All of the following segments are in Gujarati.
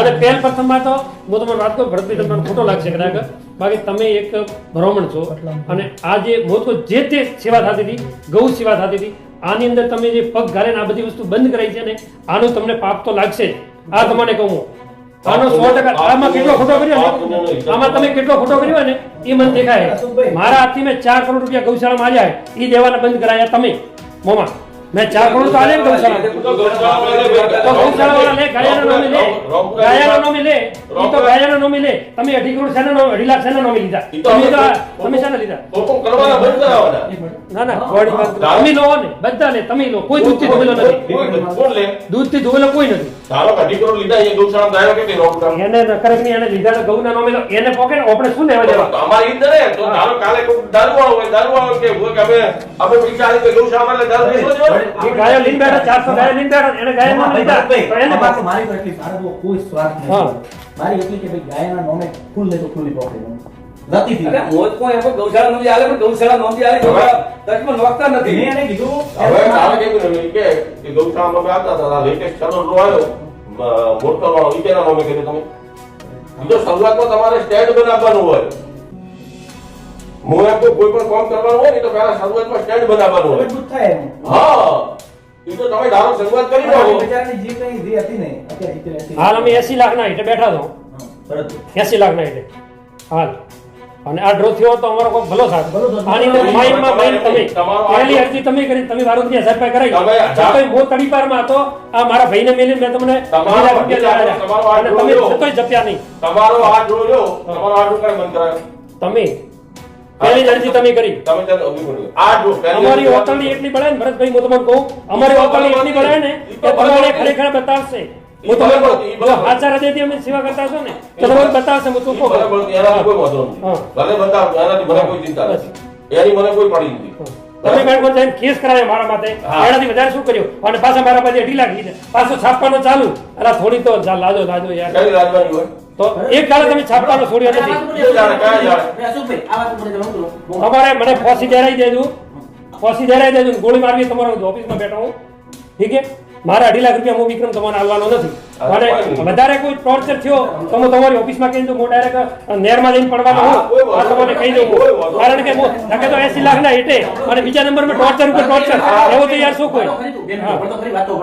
અને પહેલ પ્રથમમાં તો હું તમને વાત કરું ભરતભાઈ તમને ખોટો લાગશે કદાચ. બાકી તમે એક બ્રાહ્મણ છો. અને આ જે હું જે તે સેવા થતી હતી ગૌ સેવા થતી હતી આની અંદર તમે જે પગ ગાલે આ બધી વસ્તુ બંધ કરાઈ છે ને આનું તમને પાપ તો લાગશે જ. આ તમને કહું હું. આનો સો ટકા આમાં કેટલો ખોટો કર્યો ને? આમાં તમે કેટલો ખોટો કર્યો ને એ મને દેખાય. મારા હાથથી મેં ચાર કરોડ રૂપિયા ગૌશાળામાં આવ્યા એ દેવાના બંધ કરાયા તમે. મોમાં. મેં ચાર કરોડ તો આલે તો ગૌશાળાવાળા લે ગાયાના નામે લે. ગાયાના નામે લે. ઈ તો ગાયાના નામે લે. તમે અઢી કરોડ શેના નામે અઢી લાખ શેના નામે લીધા. તમે તો તમે શેના લીધા? હુકમ કરવાના બંધ કરાવવાના. ના ના ગોળી વાત તમે લો ને બધા લે તમે લો. કોઈ દૂધથી ધોવેલો નથી. કોણ લે? દૂધથી ધોવેલો કોઈ નથી. ધારો કે અઢી કરોડ લીધા એ ગૌશાળા ગાયો કેટલી રોકડા એને નકરકની એને લીધા ગૌના નામે લો. એને પોકેટ આપણે શું લેવા દેવા? અમારી ઈદ ને તો ધારો કાલે કોઈ દારૂવાળો હોય દારૂવાળો કે હોય કે અમે અમે પૈસા આલી ગૌશાળા એટલે દારૂ હોય. એ ગાયો લઈને બેઠા ચારસો ગાયો લઈને બેઠા એને ગાયો નામ લીધા એને મારી મારી તો એટલી મારે કોઈ સ્વાર્થ નથી. મારી એટલી કે ભાઈ ગાયના નોમે ફૂલ લે તો ફૂલની પકડી નથી થી મોજ કોઈ એમ ગૌશાળા નોંધી આલે પણ ગૌશાળા નોંધી આલે તો ટચમાં નોખતા મેં એને કીધું હવે કાલે કેવું કે કે ગૌશાળામાં અમે આવતા હતા લેટેસ્ટ ચેનલ નો આવ્યો મોટો તમે. બીજો શરૂઆતમાં તમારે સ્ટેન્ડ બનાવવાનું હોય. હું એમ કહું કોઈ પણ કામ કરવાનું હોય ને તો પહેલા શરૂઆતમાં સ્ટેન્ડ બનાવવાનું હોય. મજબૂત થાય એમ. હા. એ તો તમે ધારો શરૂઆત કરી દો બજારની જે નહીં જે હતી ને અત્યારે હાલ અમે 80 લાખ ના હેઠે બેઠા છો. તરત. એસી લાખ ના હેઠે હાલ. અને આ ડ્રો થયો તો અમારો કોઈ ભલો થાત. આની અંદર માઇન્ડમાં માઇન્ડ તમે. પહેલી અરજી તમે કરી તમે વારોદની સાહેબ પાસે કરાવી. તમે હું તડીપારમાં હતો આ મારા ભાઈને મેલે મેં તમને તમારો રૂપિયા. અને ડ્રો તમે લ્યો. જપ્યા નહીં. તમારો આ ડ્રો લ્યો તમારો આ ડ્રો કઈ બંધ કરાયો? તમે પહેલી અરજી તમે કરી. તમે ત્યારે ઊભી કરી આ અમારી ઓતરણી એટલી બળાય ને ભરતભાઈ હું તમને કહું અમારી ઓતરણી એટલી બળાય ને કે તમારે ખરેખર બતાવશે. હું તમને કહું આચાર હૃદયથી અમે સેવા કરતા છો ને તો તમને બતાવશે હું. બરાબર છે, કોઈ વાંધો નથી ભલે બતાવ એનાથી મને કોઈ ચિંતા નથી. એની મને કોઈ પડી નથી. તમે મેં કોઈ જઈને કેસ કરાવે મારા માટે. એનાથી વધારે શું કર્યું? અને પાછા મારા પાસે અઢી લાખ લીધા. પાછું છાપવાનું ચાલુ. અલા થોડી તો લાજો લાજો યાર. કઈ રાજવાની હોય? તો એક ગાળો તમે છાપવાનું છોડ્યો નથી. બીજો જાણે, કયા જાણે? અશોકભાઈ, આ વાત ઉપર જણાવું તો, બહુ- અમારે મને ફોસી દેરાઈ દેજો. ફોસી દેરાઈ દેજો ગોળી મારવી તમારા ઓફિસમાં બેઠો હું ઠીક છે? મારા અઢી લાખ રૂપિયા હું વિક્રમ તમારે આવવાનો નથી. અને વધારે કોઈ ટોર્ચર થયો તો હું તમારી ઓફિસમાં કહી દઉં હું ડાયરેક્ટ નેરમાં જઈને પડવાનો હું આ તમને કહી દઉં કારણ કે હું નકે તો એસી લાખ ના હેઠે અને બીજા નંબરમાં ટોર્ચર ઉપર ટોર્ચર એવો તો યાર શું કોઈ? વાતો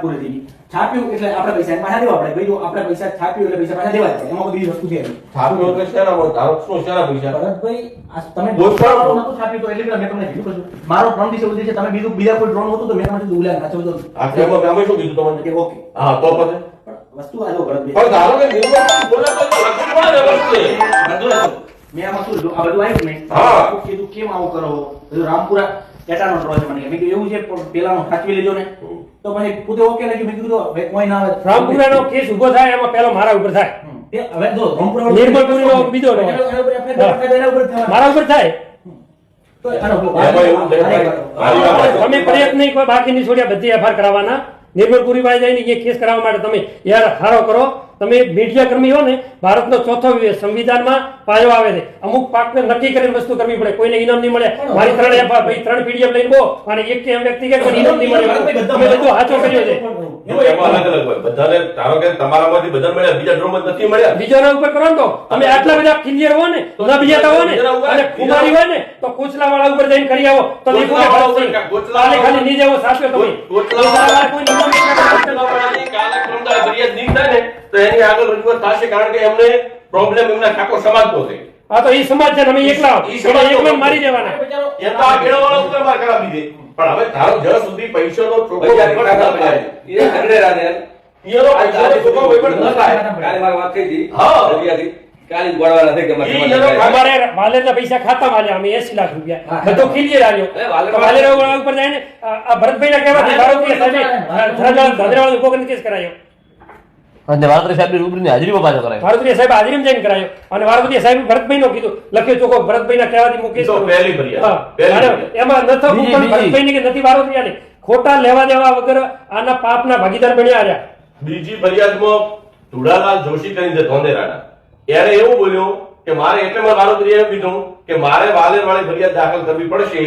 પૂરી થઈ ગઈ. છાપ્યું એટલે આપણે પૈસા પાછા દેવા પડે. ભાઈ આપણે પૈસા છાપ્યું એટલે પૈસા પાછા દેવા એમાં બધી વસ્તુ છે છાપ્યું એટલે શેના મળે? ધારો શું શેના પૈસા? ભરતભાઈ, આ તમે ડ્રોન નહોતું છાપ્યું તો એટલે મેં તમને કીધું મારો ડ્રોન છે તમે બીજું બીજા કોઈ ડ્રોન હતું તો મેં ઉલ્યા નાખ્યો તો શું કીધું તમને કે? ઓકે હા તો પછી? પણ વસ્તુ આ જો ભરતભાઈ પણ ધારો કે નિર્માણ બોલે તો લખવું પડે ને વસ્તુ. વાંધો નતો. મેં આમાં શું આ બધું આવ્યું ને? હા. મેં કીધું કેમ આવું કરો? બધું રામપુરા એટાનો ડ્રો છે મને કે મેં કીધું એવું છે પણ પેલાનો સાચવી લેજો ને. તો પછી પોતે ઓકે લાગ્યું. મેં કીધું ભાઈ કોઈ ના આવે. રામપુરાનો કેસ ઊભો થાય એમાં પહેલો મારા ઉપર થાય. હમ. તે હવે જો રામપુરા નિર્મલપુરીનો બીજો ડ્રો. એના ઉપર આપણે ફેર એના ઉપર થવાનું. મારા ઉપર થાય? તો આનો ઉપયોગ- એમાં એવું છે, આને મારી વાત કરો. તમે પ્રયત્ન નહીં કોઈ બાકી નહીં છોડ્યા બધી એફઆર કરાવવાના. જઈને એ કેસ કરાવવા માટે તમે યાર હારો કરો. તમે મીડિયા કર્મી હો ને ભારતનો ચોથો સંવિધાનમાં પાયો આવે છે. અમુક પાકને નક્કી કરીને વસ્તુ કરવી પડે. કોઈને ઇનામ નહીં મળે. મારી ત્રણ એફઆર ભાઈ ત્રણ પીડીએફ લઈને બો અને એક કે એમ વ્યક્તિ કે ઇનામ નહીં મળે. તમે બધું હાચો કર્યો છે. અલગ અલગ હોય. બધાને ધારો કે તમારામાંથી બધા મળ્યા બીજા ડ્રોમાં નથી મળ્યા. બીજાના ઉપર કરો તો. તમે આટલા બધા ક્લિયર હો ને ના બીજાતા હો ને. અને કુમારી હોય ને તો કોચલા વાળા ઉપર જઈને કરી આવો. તો કોચલા ફરક નહીં. વાળા કોચલા ખાલી ખાલી નહીં જાવ સાચો તમે. કોચલા કોચલા વાળા કોઈ નિયમ નહીં કરે. તમારાથી કાલે ક્રમદાર ફરિયાદ નહીં થાય ને તો એની આગળ રજૂઆત થશે કારણ કે એમને પ્રોબ્લેમ એમના ઠાકોર સમાજનો છે. આ તો સમાજ છે ને અમે એકલા મારી દેવાના. એમ તો આ ખેડૂતવાળા ઉપર માર કરાવી દે પણ હવે ધારો જ્યાં સુધી પૈસાનો ચોખ્ખો પૈસા વહીવટ ન થાય, એ ઝઘડે રાધે ઈયરો પૈસાનો ચોખ્ખો વહીવટ ન થાય. કાલે મારી વાત થઈ હતી. હા. રવિવારથી. કાલે કે અમારે વાલેરના પૈસા ખાતા માલ્યા અમે 80 લાખ રૂપિયા. બધો ક્લિયર આવ્યો એ વાલેર- ઉપર જાય આ આ ભરતભાઈના કહેવાથી સાહેબે કેસ કરાયો. અને વાળતરી સાહેબની રૂબરૂની હાજરીમાં પાછો કરાય. ભારતીય સાહેબ હાજરીમાં જઈને કરાયો. અને ભારતીય સાહેબ ભરતભાઈનો કીધું. લખ્યો ચોખ્ખો ભરતભાઈના કહેવાથી મૂકી તો પહેલી ફરિયાદ. હા. પહેલી અને ફરિયાદ. એમાં ન પણ બીજી. કે નથી ભારતીયાની ખોટા લેવા દેવા વગર આના પાપના ભાગીદાર બન્યા રહ્યા. બીજી ફરિયાદમાં ધુડાલાલ જોશી કરીને છે ધોંધેરાના એને એવું બોલ્યો કે મારે એટલે મારે વારોતરીએ એમ કીધું કે મારે વાલેર વાળી ફરિયાદ દાખલ કરવી પડશે.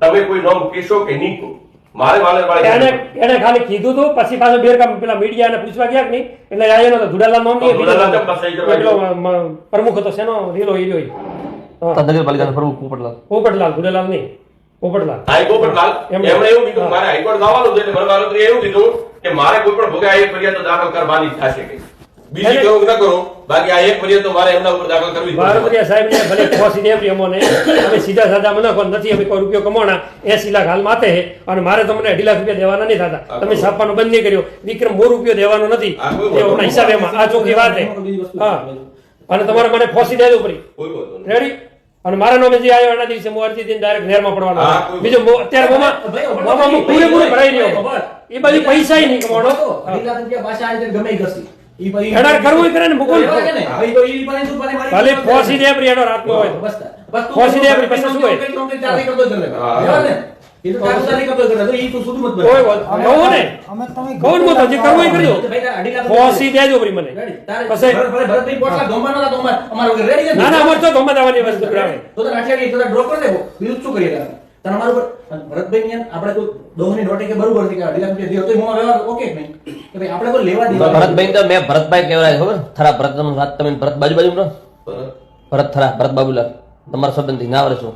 તમે કોઈ નોમ કહેશો કે નહીં કહો. મારે મારે એને એને ખાલી કીધું હતું પછી પાછો બેરકામ પેલા મીડિયાને પૂછવા ગયા કે નહીં? એટલે આયો નતો તો ધુડાલાલ કેમ પાછા ઈ કરવા પેલો મ- મ- પ્રમુખ હતો શેનો? રીલો હીરો ઈ. હા. તો નગરપાલિકાનો પ્રમુખ પોપટલાલ. પોપટલાલ ધુડાલાલ નહીં. પોપટલાલ. હાઈકોર્ટલાલ એમ- એમણે એવું કીધું મારે હાઈકોર્ટ જવાનું છે. એટલે મને એવું કીધું કે મારે કોઈ પણ ભોગે આ એક ફરિયાદ દાખલ કરવાની થશે. કે બીજી એને- ન કરો બાકી આ એક ફરિયાદ તો મારે એમના ઉપર દાખલ કરવી પડશે. સાહેબ ને ભલે ખોસી દે એમ અમોને અમે સીધા સાધા મને કોણ નથી અમે કોઈ રૂપિયો કમાણા એસી લાખ હાલ માથે હે અને મારે તમને અઢી લાખ રૂપિયા દેવાના નહીં થતા. તમે છાપવાનો બંધ નહીં કર્યો. વિક્રમ બહુ રૂપિયો દેવાનો નથી. એમના હિસાબેમાં. આ ચોખ્ખી વાત હે. હા અને તમારે મને ફોસી દેજો પડી. રેડી અને મારા નામે જે આવ્યો એના દિવસે હું અરજી દઈને ડાયરેક્ટ નેરમાં પડવાનો બીજો અત્યારે મોમાં મોમાં હું પૂરેપૂરું ભરાઈ રહ્યો. એ બાજુ પૈસા નહીં કમાણો અઢી લાખ રૂપિયા પાછા આવી ગમે કરશે. ઈ પછી- કરવું હોય કરે ને મુકુલ. ભલે ફોસી દે આપણી હેડર રાતનો હોય. બસ ફોસી દે આપણી પાસે શું હોય? પછી? ના ના અમારે તો ગમે આવવાની વસ્તુ કરાવે તો તારે આટલી તો તારે ડ્રો કરી દેવો. બીજું શું કરીએ તારે? તારે અમારા ઉપર ભરતભાઈ ને આપણે કોઈ દોહની નોટે કે બરોબર છે કે અઢી લાખ રૂપિયા દીધો તો એમાં વ્યવહાર ઓકે નહીં? કે ભાઈ આપણે કોઈ લેવા દેવા ભરતભાઈ તો મેં ભરતભાઈ કહેવાય ખબર થરા ભરત વાત તમે ભરત બાજુ બાજુ. ભરત થરા ભરત બાબુલાલ તમારા સંબંધી ના વરસો.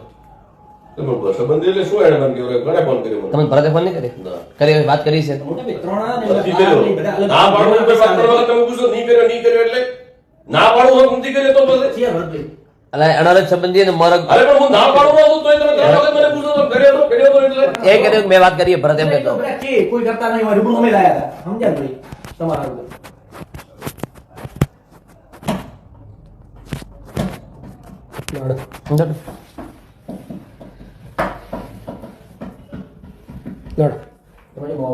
તમે ભરતે ફોન નહીં કરી કરી વાત કરી છે ને નહીં કર્યો એટલે ના તો પછી એના જ સંબંધી અને મોરગ અરે પણ હું ના પાડું નહોતો તોય તમે ત્રણ વખત મને પૂછો તો કર્યો તો કર્યો તો એટલે એ કીધું કે વાત કરી ભરત એમ કહેતો કે કોઈ કરતા નહીં હોય અમે લાયા હતા. સમજ્યા ભાઈ? તમારા ઉપર લડ તમારી બહુ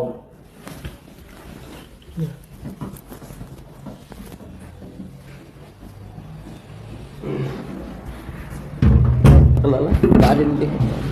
ગાડી લીધી